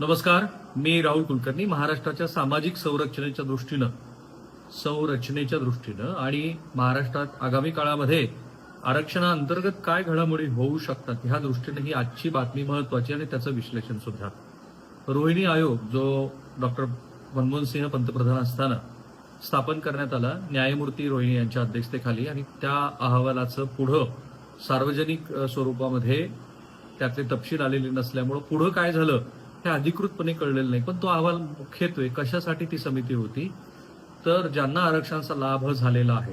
नमस्कार मी राहुल कुलकर्णी महाराष्ट्राच्या सामाजिक संरचनेच्या दृष्टीनं. संरचनेच्या दृष्टीनं आणि महाराष्ट्रात आगामी काळामध्ये आरक्षणाअंतर्गत काय घडामोडी होऊ शकतात ह्या दृष्टीनं ही आजची बातमी महत्वाची आणि त्याचं विश्लेषण सुद्धा. रोहिणी आयोग जो डॉक्टर मनमोहन सिंह पंतप्रधान असताना स्थापन करण्यात आला न्यायमूर्ती रोहिणी यांच्या अध्यक्षतेखाली आणि त्या अहवालाचं पुढं सार्वजनिक स्वरूपामध्ये त्यातले तपशील आलेले नसल्यामुळं पुढं काय झालं हे अधिकृतपणे कळलेलं नाही पण तो अहवाल मुख्यत्वे कशासाठी ती समिती होती? तर ज्यांना आरक्षणाचा लाभ झालेला आहे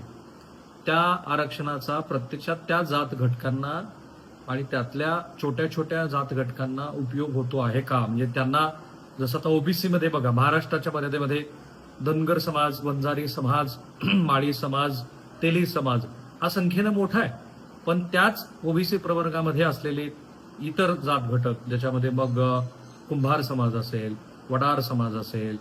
त्या आरक्षणाचा प्रत्यक्षात त्या जात घटकांना आणि त्यातल्या छोट्या छोट्या जात घटकांना उपयोग होतो आहे का? म्हणजे त्यांना जसं आता ओबीसीमध्ये बघा महाराष्ट्राच्या मर्यादेमध्ये धनगर समाज वंजारी समाज माळी समाज तेली समाज हा संख्येनं मोठा आहे. पण त्याच ओबीसी प्रवर्गामध्ये असलेले इतर जात घटक ज्याच्यामध्ये मग कुंभार समाज असेल वडार समाज असेल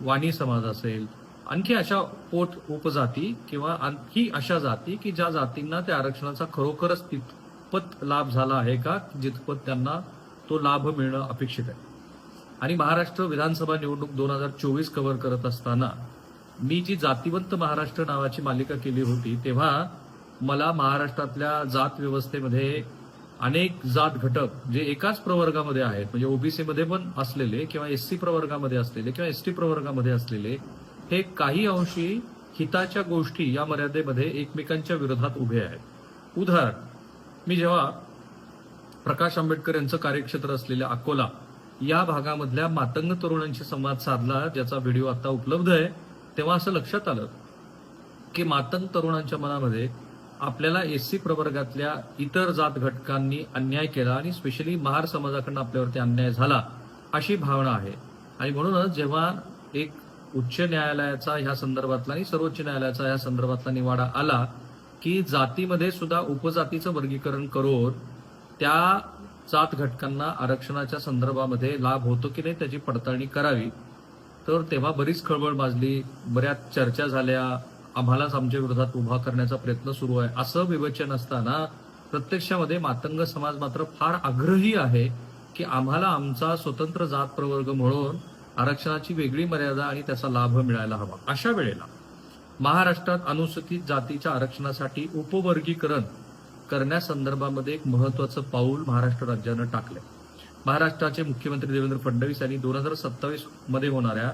वाणी समाज असेल आणखी अशा पोट उपजाती किंवा आणखी अशा जाती की ज्या जातींना त्या आरक्षणाचा खरोखरच तितपत लाभ झाला आहे का? जितपत त्यांना तो लाभ मिळणं अपेक्षित आहे. आणि महाराष्ट्र विधानसभा निवडणूक दोन हजार चोवीस कव्हर करत असताना मी जी जातीवंत महाराष्ट्र नावाची मालिका केली होती तेव्हा मला महाराष्ट्रातल्या जात व्यवस्थेमध्ये अनेक जात घटक जे एकाच प्रवर्गामध्ये आहेत म्हणजे ओबीसी मध्ये पण असलेले किंवा एससी प्रवर्गामध्ये असलेले किंवा एसटी प्रवर्गामध्ये असलेले हे काही अंशी हिताच्या गोष्टी या मर्यादेमध्ये एकमेकांच्या विरोधात उभे आहेत. उदाहरण मी जेव्हा प्रकाश आंबेडकर यांचं कार्यक्षेत्र असलेल्या अकोला या भागामधल्या मातंग तरुणांशी संवाद साधला ज्याचा व्हिडिओ आता उपलब्ध आहे तेव्हा असं लक्षात आलं की मातंग तरुणांच्या मनामध्ये आपल्याला एससी प्रवर्गातल्या इतर जात घटकांनी अन्याय केला आणि स्पेशली महार समाजाकडनं आपल्यावरती अन्याय झाला अशी भावना आहे. आणि म्हणूनच जेव्हा एक उच्च न्यायालयाचा ह्या संदर्भातला आणि सर्वोच्च न्यायालयाचा ह्या संदर्भातला निवाडा आला की जातीमध्ये सुद्धा उपजातीचं वर्गीकरण करून त्या जात घटकांना आरक्षणाच्या संदर्भामध्ये लाभ होतो की नाही त्याची पडताळणी करावी. तर तेव्हा बरीच खळबळ माजली बऱ्याच चर्चा झाल्या आम्हालाच आमच्या विरोधात उभा करण्याचा प्रयत्न सुरू आहे. असं विवेचन असताना प्रत्यक्षामध्ये मातंग समाज मात्र फार आग्रही आहे की आम्हाला आमचा स्वतंत्र जात प्रवर्ग म्हणून आरक्षणाची वेगळी मर्यादा आणि त्याचा लाभ मिळायला हवा. अशा वेळेला महाराष्ट्रात अनुसूचित जातीच्या आरक्षणासाठी उपवर्गीकरण करण्यासंदर्भामध्ये एक महत्वाचं पाऊल महाराष्ट्र राज्यानं टाकलंय. महाराष्ट्राचे मुख्यमंत्री देवेंद्र फडणवीस यांनी दोन हजार सत्तावीसमध्ये होणाऱ्या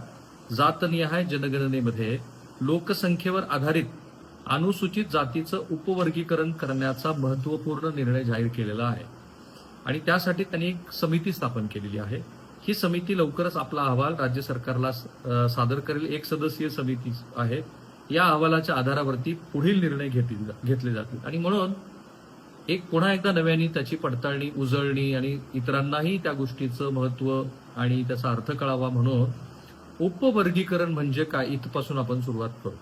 जातनिहाय जनगणनेमध्ये लोकसंख्येवर आधारित अनुसूचित जातीचं उपवर्गीकरण करण्याचा महत्त्वपूर्ण निर्णय जाहीर केलेला आहे. आणि त्यासाठी त्यांनी एक समिती स्थापन केलेली आहे. ही समिती लवकरच आपला अहवाल राज्य सरकारला सादर करेल. एक सदस्यीय समिती आहे. या अहवालाच्या आधारावरती पुढील निर्णय घेतील घेतले जातील. आणि म्हणून एक पुन्हा एकदा नव्याने त्याची पडताळणी उजळणी आणि इतरांनाही त्या गोष्टीचं महत्त्व आणि त्याचा अर्थ कळावा म्हणून उपवर्गीकरण म्हणजे काय? इथपासून आपण सुरुवात करू.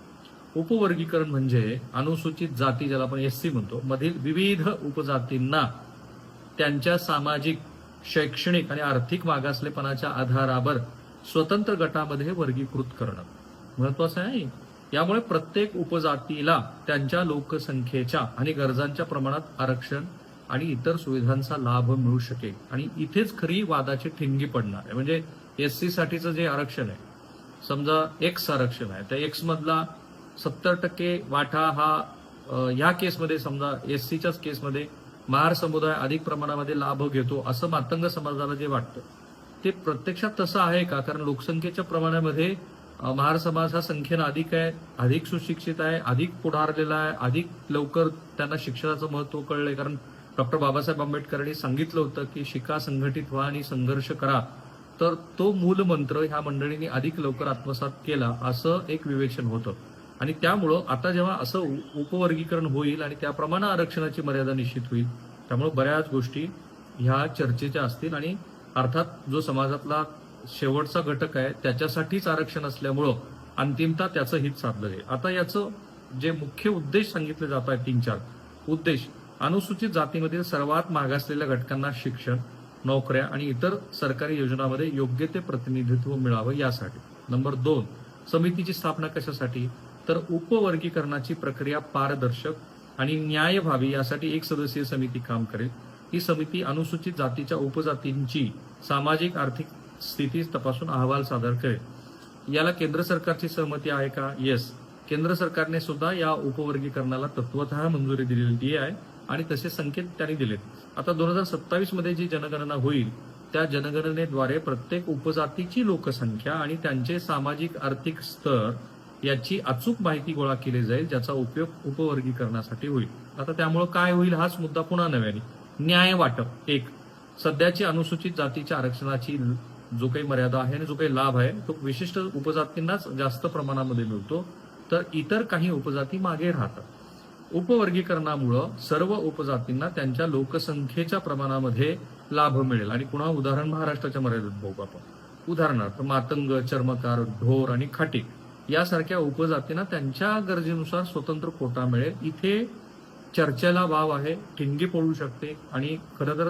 उपवर्गीकरण म्हणजे अनुसूचित जाती ज्याला आपण एससी म्हणतो मधील विविध उपजातींना त्यांच्या सामाजिक शैक्षणिक आणि आर्थिक मागासलेपणाच्या आधारावर स्वतंत्र गटामध्ये वर्गीकृत करणं महत्वाचं आहे. यामुळे प्रत्येक उपजातीला त्यांच्या लोकसंख्येच्या आणि गरजांच्या प्रमाणात आरक्षण आणि इतर सुविधांचा लाभ मिळू शकेल. आणि इथेच खरी वादाची ठिणगी पडणार आहे. म्हणजे एससी साठीचं जे आरक्षण आहे समजा एक्स आरक्षण आहे त्या एक्स मधला सत्तर टक्के वाटा हा या ह्या केसमध्ये समजा एस सीच्याच केसमध्ये महार समुदाय अधिक प्रमाणामध्ये लाभ घेतो असं मातंग समाजाला जे वाटतं ते प्रत्यक्षात तसं आहे का? कारण लोकसंख्येच्या प्रमाणामध्ये महार समाज हा संख्येनं अधिक आहे अधिक सुशिक्षित आहे अधिक पुढारलेला आहे अधिक लवकर त्यांना शिक्षणाचं महत्त्व कळलंय. कारण डॉक्टर बाबासाहेब आंबेडकरांनी सांगितलं होतं की शिका संघटित व्हा आणि संघर्ष करा. तर तो मूल मंत्र ह्या मंडळींनी अधिक लवकर आत्मसात केला असं एक विवेचन होतं. आणि त्यामुळं आता जेव्हा असं उ- उपवर्गीकरण होईल आणि त्याप्रमाणे आरक्षणाची मर्यादा निश्चित होईल त्यामुळे बऱ्याच गोष्टी ह्या चर्चेच्या असतील आणि अर्थात जो समाजातला शेवटचा घटक आहे त्याच्यासाठीच आरक्षण असल्यामुळं अंतिमता त्याचं हित साधलं जाईल आता याचं जे मुख्य उद्देश सांगितले जात आहेत तीन चार उद्देश अनुसूचित जातीमधील सर्वात मागासलेल्या घटकांना शिक्षण नोकऱ्या आणि इतर सरकारी योजनांमध्ये योग्य ते प्रतिनिधित्व मिळावं यासाठी. नंबर दोन समितीची स्थापना कशासाठी? तर उपवर्गीकरणाची प्रक्रिया पारदर्शक आणि न्याय व्हावी यासाठी एक सदस्यीय समिती काम करेल. ही समिती अनुसूचित जातीच्या उपजातींची सामाजिक आर्थिक स्थिती तपासून अहवाल सादर करेल. याला केंद्र सरकारची सहमती आहे का? येस केंद्र सरकारने सुद्धा या उपवर्गीकरणाला तत्वत मंजुरी दिलेली आहे. आणि तसे संकेत त्यांनी दिलेत. आता दोन हजार सत्तावीसमध्ये जी जनगणना होईल त्या जनगणनेद्वारे प्रत्येक उपजातीची लोकसंख्या आणि त्यांचे सामाजिक आर्थिक स्तर याची अचूक माहिती गोळा केली जाईल ज्याचा उपयोग उपवर्गीकरणासाठी होईल. आता त्यामुळं काय होईल हाच मुद्दा पुन्हा नव्याने. न्याय वाटप एक. सध्याची अनुसूचित जातीच्या आरक्षणाची जो काही मर्यादा आहे आणि जो काही लाभ आहे तो विशिष्ट उपजातींनाच जास्त प्रमाणामध्ये मिळतो. तर इतर काही उपजाती मागे राहतात. उपवर्गीकरणामुळं सर्व उपजातींना त्यांच्या लोकसंख्येच्या प्रमाणामध्ये लाभ मिळेल. आणि पुन्हा उदाहरण महाराष्ट्राच्या मर्यादित बघू आपण. उदाहरणार्थ मातंग चर्मकार ढोर आणि खाटीक यासारख्या उपजातींना त्यांच्या गरजेनुसार स्वतंत्र कोटा मिळेल. इथे चर्चेला वाव आहे ठिणगी पडू शकते आणि खरं तर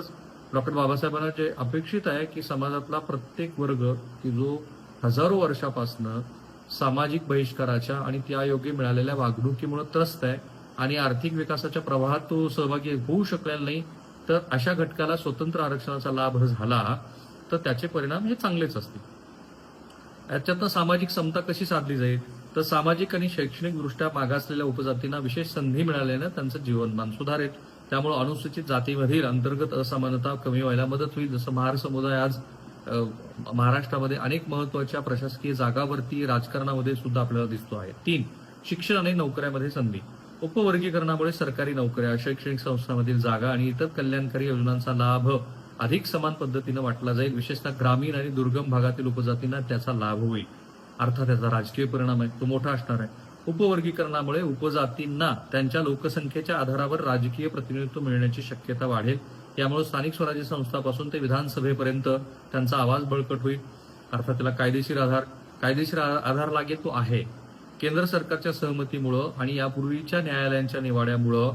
डॉक्टर बाबासाहेबांना जे अपेक्षित आहे की समाजातला प्रत्येक वर्ग की जो हजारो वर्षापासनं सामाजिक बहिष्काराच्या आणि त्या योग्य मिळालेल्या वागणुकीमुळे त्रस्त आहे आणि आर्थिक विकासाच्या प्रवाहात तो सहभागी होऊ शकलेला नाही तर अशा घटकाला स्वतंत्र आरक्षणाचा लाभ झाला तर त्याचे परिणाम हे चांगलेच असतील. याच्यातनं सामाजिक समता कशी साधली जाईल? तर सामाजिक आणि शैक्षणिक दृष्ट्या मागासलेल्या उपजातींना विशेष संधी मिळाल्यानं त्यांचं जीवनमान सुधारेल. त्यामुळे अनुसूचित जातीमधील अंतर्गत असमानता कमी व्हायला मदत होईल. जसं महार समुदाय आज महाराष्ट्रामध्ये अनेक महत्त्वाच्या प्रशासकीय जागावरती राजकारणामध्ये सुद्धा आपल्याला दिसतो आहे. तीन शिक्षण आणि नोकऱ्यामध्ये संधी. उपवर्गीकरणामुळे सरकारी नोकऱ्या शैक्षणिक संस्थांमधील जागा आणि इतर कल्याणकारी योजनांचा लाभ अधिक समान पद्धतीनं वाटला जाईल. विशेषतः ग्रामीण आणि दुर्गम भागातील उपजातींना त्याचा लाभ होईल. अर्थात त्याचा राजकीय परिणाम आहे. तो मोठा असणार आहे. उपवर्गीकरणामुळे उपजातींना त्यांच्या लोकसंख्येच्या आधारावर राजकीय प्रतिनिधित्व मिळण्याची शक्यता वाढेल. यामुळे स्थानिक स्वराज्य संस्थापासून ते विधानसभेपर्यंत त्यांचा आवाज बळकट होईल. अर्थात त्याला कायदेशीर आधार कायदेशीर आ- आधार लागेल तो आहे. केंद्र सरकारच्या सहमतीमुळं आणि यापूर्वीच्या न्यायालयांच्या निवाड्यामुळं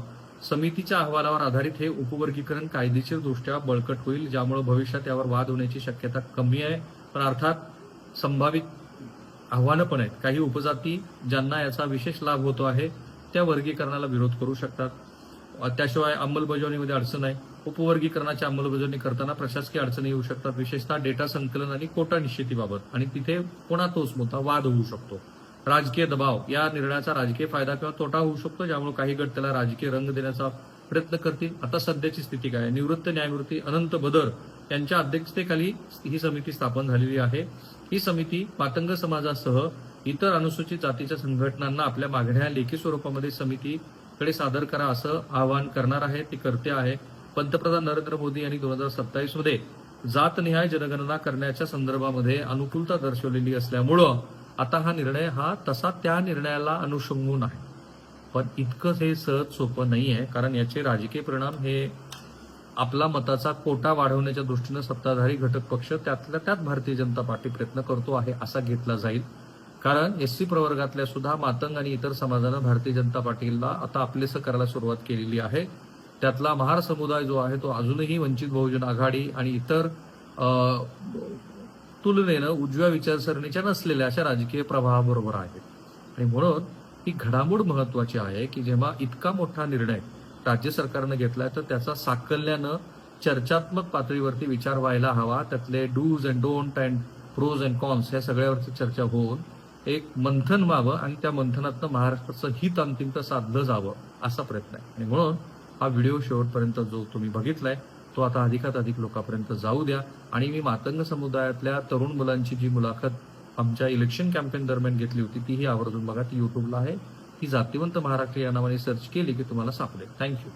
समितीच्या अहवालावर आधारित हे उपवर्गीकरण कायदेशीरदृष्ट्या बळकट होईल ज्यामुळे भविष्यात यावर वाद होण्याची शक्यता कमी आहे. पण अर्थात संभावित आव्हानं पण आहेत. काही उपजाती ज्यांना याचा विशेष लाभ होतो आहे त्या वर्गीकरणाला विरोध करू शकतात. त्याशिवाय अंमलबजावणीमध्ये अडचण आहे. उपवर्गीकरणाची अंमलबजावणी करताना प्रशासकीय अडचणी येऊ शकतात. विशेषतः डेटा संकलन आणि कोटा निश्चितीबाबत. आणि तिथे पुन्हा तोच मोठा वाद होऊ शकतो. राजकीय दबाव या निर्णयाचा राजकीय फायदा किंवा तोटा होऊ शकतो ज्यामुळे काही गट त्याला राजकीय रंग देण्याचा प्रयत्न करतील. आता सध्याची स्थिती काय? आहे? निवृत्त न्यायमूर्ती अनंत बदर यांच्या अध्यक्षतेखाली ही समिती स्थापन झालेली आहे. ही समिती पातंग समाजासह इतर अनुसूचित जातीच्या संघटनांना आपल्या मागण्या लेखी स्वरूपामध्ये समितीकडे सादर करा असं आवाहन करणार आहे. ती करते आहे पंतप्रधान नरेंद्र मोदी यांनी दोन हजार सत्तावीसमध्ये जातनिहाय जनगणना करण्याच्या संदर्भामध्ये अनुकूलता दर्शवलेली असल्यामुळं आता हा निर्णय हा तसा त्या निर्णयाला अनुषंगून आहे. पण इतकंच हे सहज सोपं नाही आहे कारण याचे राजकीय परिणाम हे आपला मताचा कोटा वाढवण्याच्या दृष्टीनं सत्ताधारी घटक पक्ष त्यातल्या त्यात भारतीय जनता पार्टी प्रयत्न करतो आहे असा घेतला जाईल. कारण एस सी प्रवर्गातल्या सुद्धा मातंग आणि इतर समाजानं भारतीय जनता पार्टीला आता आपलेसं करायला सुरुवात केलेली आहे. त्यातला महार समुदाय जो आहे तो अजूनही वंचित बहुजन आघाडी आणि इतर तुलनेनं उजव्या विचारसरणीच्या नसलेल्या अशा राजकीय प्रवाहाबरोबर आहे आणि म्हणून ही घडामोड महत्वाची आहे की जेव्हा इतका मोठा निर्णय राज्य सरकारनं घेतलाय तर त्याचा साकल्यानं चर्चात्मक पातळीवरती विचार व्हायला हवा. त्यातले dos and don't and pros and cons या सगळ्यावरती चर्चा होऊन एक मंथन व्हावं आणि त्या मंथनातनं महाराष्ट्राचं हित अंतिमत साधलं जावं असा प्रयत्न आहे. आणि म्हणून हा व्हिडिओ शेवटपर्यंत जो तुम्ही बघितलाय तो आता अधिकात अधिक लोकांपर्यंत जाऊ द्या. आणि मी मातंग समुदायातल्या तरुण मुलांची जी मुलाखत आमच्या इलेक्शन कॅम्पेन दरम्यान घेतली होती तीही आवर्जून बघा ती युट्यूबला आहे. ती जातिवंत महाराष्ट्र या नावाने सर्च केली की तुम्हाला सापडेल. थँक्यू